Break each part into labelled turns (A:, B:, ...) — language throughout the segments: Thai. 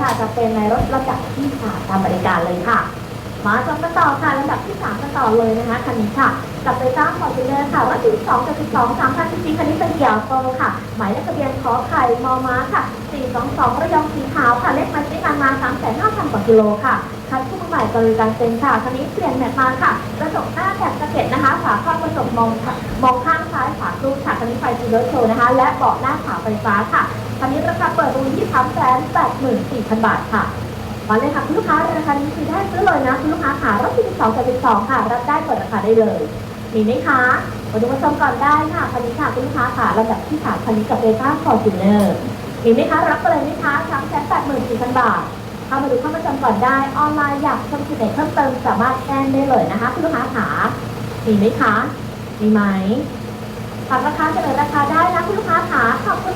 A: ค่ะจะเป็นในรถลำดับที่สามตามบริการเลยค่ะ มาชมกันต่อค่ะลำดับที่สามกันต่อเลยนะคะคันนี้ค่ะกับโตโยต้าฟอร์จูเนอร์ค่ะว่า42กับ12 3คันจริงๆคันนี้เป็นเกี่ยวโตค่ะ หมายเลขทะเบียนขอไข่มอม้าค่ะ422ระยองสีขาวค่ะเลขม้ใช้งานมาน3,500กว่ากิโลค่ะคันคู่ใหม่บริการเต็มค่ะคันนี้เปลี่ยนแม็กมาค่ะกระจกหน้าแถบสะเก็ดนะคะฝาครอบกระจกมองมองข้างซ้ายฝาครูค่ะคันนี้ไฟจีโรโชว์นะคะ และเบาะหน้าขาวไฟฟ้าค่ะ คันนี้ราคาเปิดตรงที่3 8 4 0 0 0บาทค่ะมาเลยค่ะคุณลูกค้าราคานี้คือได้ซื้อเลยนะคุณลูกค้าขารถที่12กับ12ค่ะ รับได้เปิดราคาได้เลยมีไหมคะมาดูมาชมก่อนได้ค่ะคันนี้ค่ะคุณลูกค้าค่ะลำดับที่สามคันนี้กับเบต้าฟอร์จูเนอร์มีไหมคะรับไปเลยไหมคะสามแสนแปดหมื่นสี่พันบาทเข้ามาดูเข้ามาชมก่อนได้ออนไลน์อยากชมสินไหนเพิ่มเติมสามารถแจ้งได้เลยนะคะคุณลูกค้าขามีไหมคะมีไหมฝากราคาเฉลยราคาได้นะคุณลูกค้าขาขอบคุณ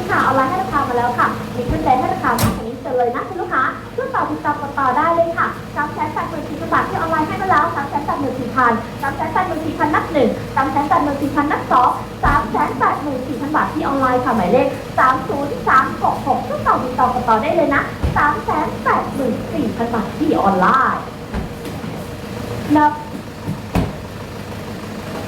A: เลยนะคุณลูกค้าช่วยต่อติดต่อกันต่อได้เลยค่ะสามแสนแปดหมื่นสี่พันบาทที่ออนไลน์ให้มาแล้วสามแสนแปดหมื่นสี่พันสามแสนแปดหมื่นสี่พันนัดหนึ่งสามแสนแปดหมื่นสี่พันนัดสองสามแสนแปดหมื่นสี่พันบาทที่ออนไลน์ค่ะหมายเลขสามศูนย์สามหกหกช่วยต่อติดต่อกันต่อได้เลยนะสามแสนแปดหมื่นสี่พันบาทที่ออนไลน์นับ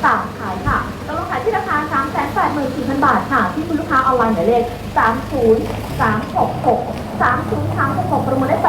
A: สามขายค่ะตลงขาย ที่ราคา 3 8 4 0 0 0 บาทค่ะ ที่คุณลูกค้าออนไลน์หมายเลข 3 0 3 6 6 3 0 3 6 6ประมูลได้ไป